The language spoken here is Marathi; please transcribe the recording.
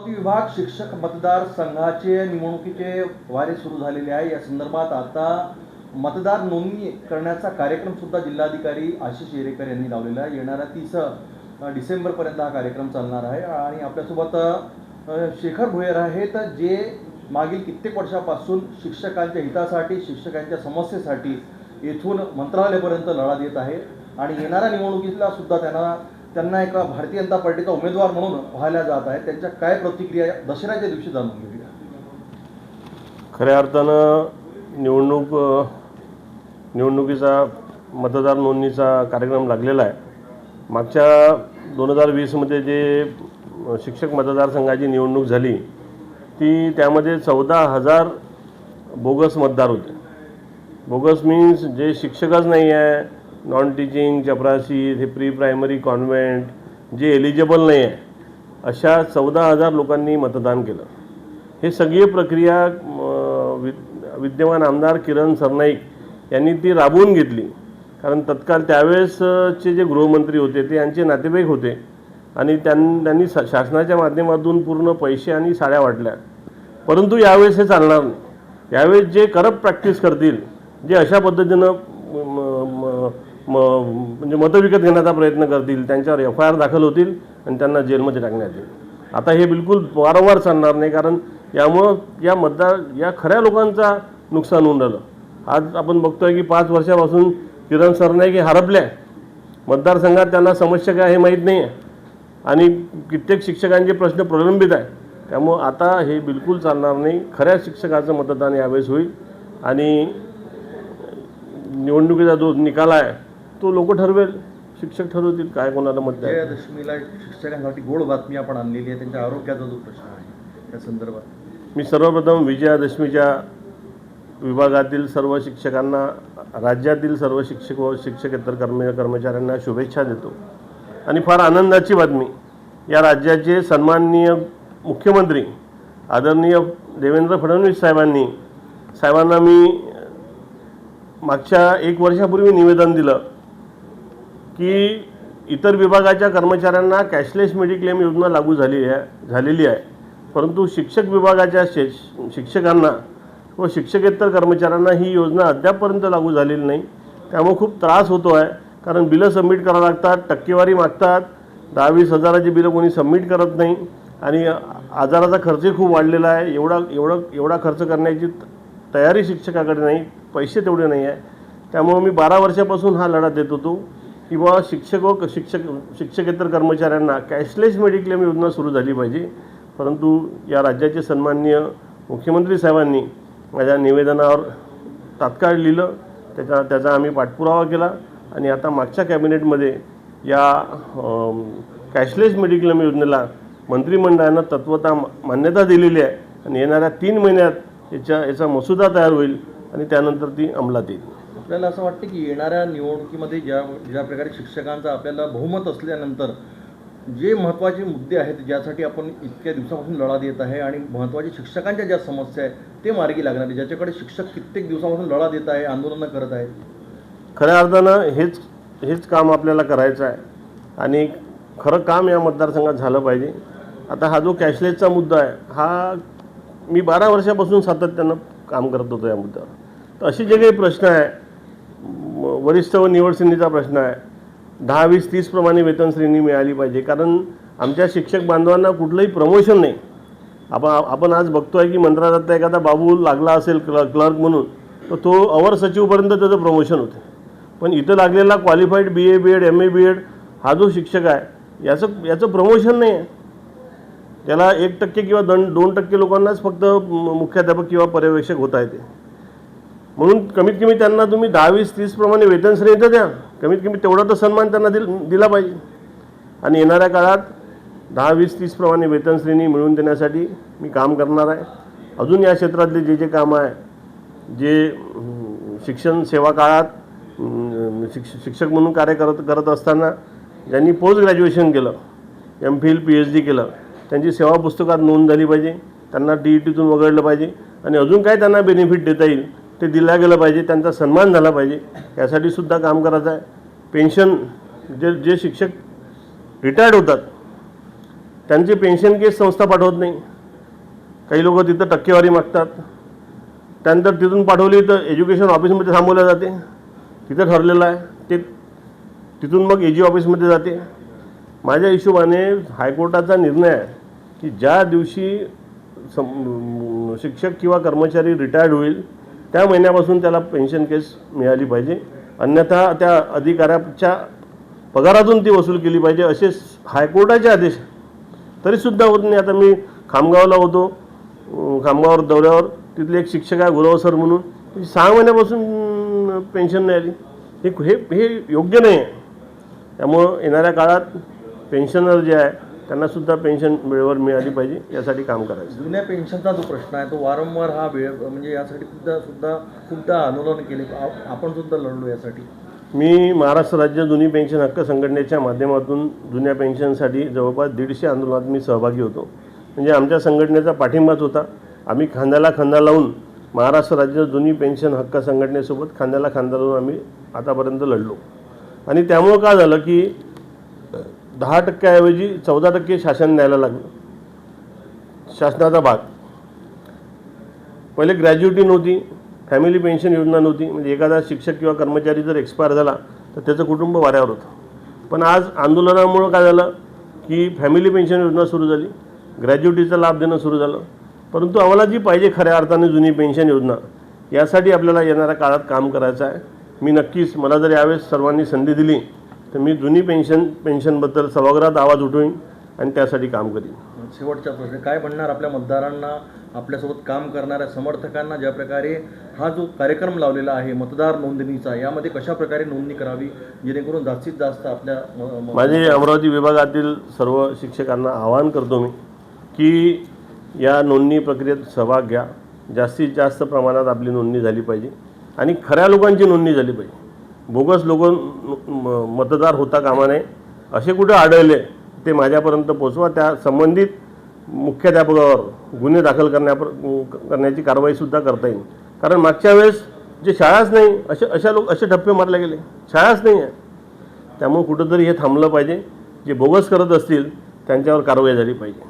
अमरावती विभाग शिक्षक मतदार संघाचे निवडणुकीचे वारे सुरू झालेले आहे. या संदर्भात आता मतदार नोंदणी करण्याचा कार्यक्रम सुद्धा जिल्हाधिकारी आशिष येरेकर यांनी लावलेला आहे. येणाऱ्या तीस डिसेंबरपर्यंत हा कार्यक्रम चालणार आहे. आणि आपल्यासोबत शेखर भोयर आहेत जे मागील कित्येक वर्षापासून शिक्षकांच्या हितासाठी शिक्षकांच्या समस्येसाठी येथून मंत्रालयापर्यंत लढा देत आहे आणि येणाऱ्या निवडणुकीला सुद्धा त्यांना त्यांना एका भारतीय जनता पार्टीचा उमेदवार म्हणून पाहायला जात आहे त्यांच्या काय प्रतिक्रिया दसऱ्याच्या दिवशी जाणून घेऊया. खऱ्या अर्थानं निवडणूक निवडणुकीचा मतदार नोंदणीचा कार्यक्रम लागलेला आहे. मागच्या दोन हजार वीसमध्ये जे शिक्षक मतदारसंघाची निवडणूक झाली ती त्यामध्ये चौदा हजार बोगस मतदार होते. बोगस मीन्स जे शिक्षकच नाही आहे नॉन टीचिंग चपराशी हे प्री प्रायमरी कॉन्व्हेंट जे एलिजिबल नाही आहे अशा चौदा हजार लोकांनी मतदान केलं. हे सगळी प्रक्रिया वि विद्यमान आमदार किरण सरनाईक यांनी ती राबवून घेतली. कारण तत्काळ त्यावेळेसचे जे गृहमंत्री होते ते यांचे नातेवाईक होते आणि त्यां त्यांनी सा- शासनाच्या माध्यमातून पूर्ण पैसे आणि साड्या वाटल्या. परंतु यावेळेस हे चालणार नाही. यावेळेस जे करप्ट प्रॅक्टिस करतील जे अशा पद्धतीनं म- म्हणजे मतं विकत घेण्याचा प्रयत्न करतील त्यांच्यावर एफ आय आर दाखल होतील आणि त्यांना जेलमध्ये टाकण्यात येईल. आता हे बिलकुल वारंवार चालणार नाही कारण यामुळं या मतदार या खऱ्या लोकांचा नुकसान होऊन राहिलं. आज आपण बघतोय की पाच वर्षापासून किरण सरनाईक हे हरपल्या मतदारसंघात त्यांना समस्या काय हे माहीत नाही आहे आणि कित्येक शिक्षकांचे प्रश्न प्रलंबित आहे त्यामुळं आता हे बिलकुल चालणार नाही. खऱ्या शिक्षकाचं मतदान यावेळेस होईल. आणि निवडणुकीचा जो निकाल आहे तो लोक ठरवेल शिक्षक ठरवतील काय कोणाला मत द्यायचं. विजयादशमीला शिक्षकांसाठी गोड बातमी आपण आणलेली आहे. त्यांच्या आरोग्याचा जो प्रश्न आहे त्या संदर्भात. मी सर्वप्रथम विजयादशमीच्या विभागातील सर्व शिक्षकांना राज्यातील सर्व शिक्षक व शिक्षकेतर कर्म कर्मचाऱ्यांना शुभेच्छा देतो. आणि फार आनंदाची बातमी या राज्याचे सन्माननीय मुख्यमंत्री आदरणीय देवेंद्र फडणवीस साहेबांनी साहेबांना मी मागच्या एक वर्षापूर्वी निवेदन दिलं. की इतर विभागाच्या कर्मचाऱ्यांना कॅशलेस मेडिक्लेम योजना लागू झाली आहे झालेली आहे. परंतु शिक्षक विभागाच्या शे शिक्षकांना व शिक्षकेतर कर्मचाऱ्यांना ही योजना अद्यापपर्यंत लागू झालेली नाही. त्यामुळे खूप त्रास होतो आहे कारण बिलं सबमिट करावं लागतात टक्केवारी मागतात. दहा वीस हजाराची बिलं कोणी सबमिट करत नाही आणि आजाराचा खर्चही खूप वाढलेला आहे. एवढा एवढं एवढा खर्च करण्याची तयारी शिक्षकाकडे नाही पैसे तेवढे नाही आहे. त्यामुळं मी बारा वर्षापासून हा लढा देत होतो. किंवा शिक्षक व शिक्षक शिक्षकेतर कर्मचाऱ्यांना कॅशलेस मेडिक्लेम योजना सुरू झाली पाहिजे. परंतु या राज्याचे सन्माननीय मुख्यमंत्री साहेबांनी माझ्या निवेदनावर तात्काळ लिहिलं. त्याचा त्याचा आम्ही पाठपुरावा केला. आणि आता मागच्या कॅबिनेटमध्ये या कॅशलेस मेडिक्लेम योजनेला मंत्रिमंडळानं तत्वता मान्यता दिलेली आहे. आणि येणाऱ्या तीन महिन्यात याच्या याचा मसुदा तयार होईल आणि त्यानंतर ती अंमलात येईल. आपल्याला असं वाटतं की येणाऱ्या निवडणुकीमध्ये ज्या ज्या प्रकारे शिक्षकांचं आपल्याला बहुमत असल्यानंतर जे महत्त्वाचे मुद्दे आहेत ज्यासाठी आपण इतक्या दिवसापासून लढा देत आहे आणि महत्त्वाच्या शिक्षकांच्या ज्या समस्या आहेत ते मार्गी लागणार आहे ज्याच्याकडे शिक्षक कित्येक दिवसापासून लढा देत आहे आंदोलनं करत आहेत. खऱ्या अर्थानं हेच हेच काम आपल्याला करायचं आहे. आणि खरं काम या मतदारसंघात झालं पाहिजे. आता हा जो कॅशलेसचा मुद्दा आहे हा मी बारा वर्षापासून सातत्यानं काम करत होतो या मुद्द्यावर. तर असे जे काही प्रश्न आहे वरिष्ठ व निवड श्रेणीचा प्रश्न आहे. दहा वीस तीसप्रमाणे वेतन श्रेणी मिळाली पाहिजे. कारण आमच्या शिक्षक बांधवांना कुठलंही प्रमोशन नाही. आपण आपण आज बघतो आहे की मंत्रालयात एखादा बाबू लागला असेल क्ल क्लर्क म्हणून तर तो अवर सचिवपर्यंत त्याचं प्रमोशन होते. पण इथं लागलेला qualified B A B Ed M A B Ed हा जो शिक्षक आहे याचं याचं प्रमोशन नाही आहे. त्याला एक टक्के किंवा दोन दोन टक्के लोकांनाच फक्त मुख्याध्यापक किंवा पर्यवेक्षक होता येते. म्हणून कमीत कमी त्यांना तुम्ही दहा वीस तीस प्रमाणे वेतन श्रेणी तर द्या. कमीत कमी तेवढा तर सन्मान त्यांना दिल दिला पाहिजे. आणि येणाऱ्या काळात दहा वीस तीस प्रमाणे वेतन श्रेणी मिळवून देण्यासाठी मी काम करणार आहे. अजून या क्षेत्रातले जे जे काम आहे जे शिक्षण सेवा काळात शिक्ष शिक्षक म्हणून कार्य करत करत असताना ज्यांनी पोस्ट ग्रॅज्युएशन केलं M Phil P H D केलं त्यांची सेवा पुस्तकात नोंद झाली पाहिजे. त्यांना डी ई टीतून वगळलं पाहिजे. आणि अजून काय त्यांना बेनिफिट देता येईल ते दिलं गेलं पाहिजे त्यांचा सन्मान झाला पाहिजे. यासाठी सुद्धा काम करायचं आहे. पेन्शन जे जे शिक्षक रिटायर्ड होतात त्यांची पेन्शन केस संस्था पाठवत नाही. काही लोक तिथं टक्केवारी मागतात. त्यानंतर तिथून पाठवली तर एज्युकेशन ऑफिसमध्ये थांबवल्या जाते. तिथं ठरलेलं आहे. ते तिथून मग ए जी ऑफिसमध्ये जाते. माझ्या हिशोबाने हायकोर्टाचा निर्णय आहे की ज्या दिवशी सम शिक्षक किंवा कर्मचारी रिटायर्ड होईल त्या महिन्यापासून त्याला पेन्शन केस मिळाली पाहिजे. अन्यथा त्या अधिकाऱ्याच्या पगारातून ती वसूल केली पाहिजे असे हायकोर्टाचे आदेश तरीसुद्धा होत नाही. आता मी खामगावला होतो. खामगावर दौऱ्यावर. तिथले एक शिक्षक आहे गुरव सर म्हणून. सहा महिन्यापासून पेन्शन नाही आली. हे हे योग्य नाही आहे. त्यामुळं येणाऱ्या काळात पेन्शनर जे आहे त्यांनासुद्धा पेन्शन वेळेवर मिळाली पाहिजे यासाठी काम करायचं. जुन्या पेन्शनचा जो प्रश्न आहे तो वारंवार हा वेळ म्हणजे यासाठी सुद्धा सुद्धा खूपदा आंदोलन केले. आ- आपण सुद्धा लढलो यासाठी. मी महाराष्ट्र राज्य जुनी पेन्शन हक्क संघटनेच्या माध्यमातून जुन्या पेन्शनसाठी जवळपास दीडशे आंदोलनात मी सहभागी होतो. म्हणजे आमच्या संघटनेचा पाठिंबाच होता. आम्ही खांद्याला खांदा लावून महाराष्ट्र राज्य जुनी पेन्शन हक्क संघटनेसोबत खांद्याला खांदा लावून आम्ही आतापर्यंत लढलो. आणि त्यामुळं काय झालं की दहा टक्क्याऐवजी चौदा टक्के शासन द्यायला लागलं. शासनाचा भाग. पहिले ग्रॅज्युटी नव्हती फॅमिली पेन्शन योजना नव्हती म्हणजे एखादा शिक्षक किंवा कर्मचारी जर एक्सपायर झाला तर त्याचं कुटुंब वाऱ्यावर होतं. पण आज आंदोलनामुळं काय झालं की फॅमिली पेन्शन योजना सुरू झाली ग्रॅज्युटीचा लाभ देणं सुरू झालं. परंतु आम्हाला जी पाहिजे खऱ्या अर्थाने जुनी पेन्शन योजना यासाठी आपल्याला येणाऱ्या काळात काम करायचं आहे. मी नक्कीच मला जर यावेळेस सर्वांनी संधी दिली तर मी जुनी पेन्शन पेन्शनबद्दल सभागृहात आवाज उठवीन आणि त्यासाठी काम करीन. शेवटचा प्रश्न काय म्हणणार आपल्या मतदारांना आपल्यासोबत काम करणाऱ्या समर्थकांना? ज्या प्रकारे हा जो कार्यक्रम लावलेला आहे मतदार नोंदणीचा यामध्ये कशा प्रकारे नोंदणी करावी जेणेकरून जास्तीत जास्त आपल्या माझे अमरावती विभागातील सर्व शिक्षकांना आवाहन करतो मी की या नोंदणी प्रक्रियेत सहभाग घ्या. जास्तीत जास्त प्रमाणात आपली नोंदणी झाली पाहिजे आणि खऱ्या लोकांची नोंदणी झाली पाहिजे. बोगस लोक म- मतदार होता कामा नये असे कुठे आढळले ते माझ्यापर्यंत पोचवा. त्या संबंधित मुख्याध्यापकावर गुन्हे दाखल करण्या करण्याची कारवाईसुद्धा करता येईल. कारण मागच्या वेळेस जे शाळाच नाही असे अशा लोक असे ठप्पे मारले गेले. शाळाच नाही आहे. त्यामुळे कुठंतरी हे थांबलं पाहिजे. जे बोगस करत असतील त्यांच्यावर कारवाई झाली पाहिजे.